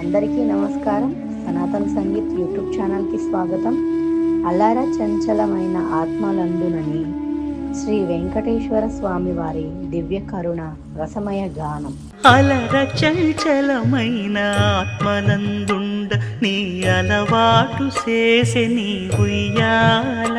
అందరికీ నమస్కారం. సనాతన్ సంగీత్ యూట్యూబ్ ఛానల్కి స్వాగతం. అల్లార చంచలమైన ఆత్మలందునని శ్రీ వెంకటేశ్వర స్వామి వారి దివ్య కరుణ రసమయ గానం. అలర చంచలమైన ఆత్మనందుండ నీ అలవాటు చేసే నీ ఉయ్యాల